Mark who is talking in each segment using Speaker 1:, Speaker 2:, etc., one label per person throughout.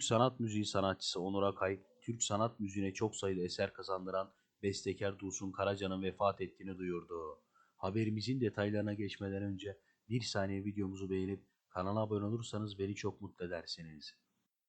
Speaker 1: Türk sanat müziği sanatçısı Onur Akay, Türk sanat müziğine çok sayıda eser kazandıran bestekar Dursun Karaca'nın vefat ettiğini duyurdu. Haberimizin detaylarına geçmeden önce bir saniye videomuzu beğenip kanala abone olursanız beni çok mutlu edersiniz.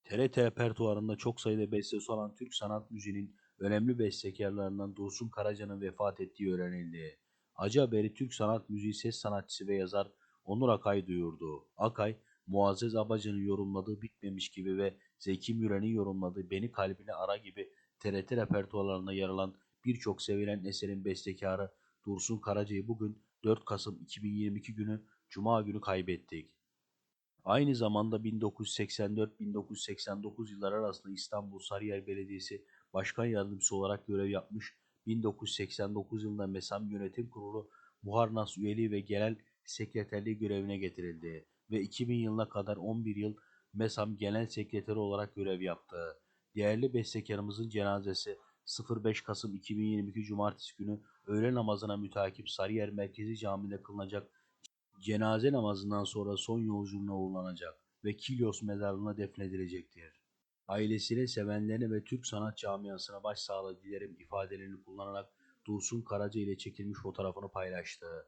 Speaker 1: TRT repertuarında çok sayıda bestesi olan Türk sanat müziğinin önemli bestekarlarından Dursun Karaca'nın vefat ettiği öğrenildi. Acı haberi Türk sanat müziği ses sanatçısı ve yazar Onur Akay duyurdu. Akay, Muazzez Abacı'nın yorumladığı Bitmemiş gibi ve Zeki Müren'in yorumladığı Beni Kalbine Ara gibi TRT repertuarlarında yer alan birçok sevilen eserin bestekarı Dursun Karaca'yı bugün 4 Kasım 2022 günü Cuma günü kaybettik. Aynı zamanda 1984-1989 yılları arasında İstanbul Sarıyer Belediyesi Başkan Yardımcısı olarak görev yapmış, 1989 yılında MESAM Yönetim Kurulu Muharnas üyeliği ve genel sekreterliği görevine getirildi ve 2000 yılına kadar 11 yıl MESAM Genel Sekreteri olarak görev yaptı. Değerli bestekarımızın cenazesi 05 Kasım 2022 Cumartesi günü öğle namazına mütakip Sarıyer Merkezi Camii'de kılınacak cenaze namazından sonra son yolculuğuna uğurlanacak ve Kilyos mezarlığına defnedilecektir. Ailesine, sevenlerine ve Türk sanat camiasına başsağlığı dilerim ifadelerini kullanarak Dursun Karaca ile çekilmiş fotoğrafını paylaştı.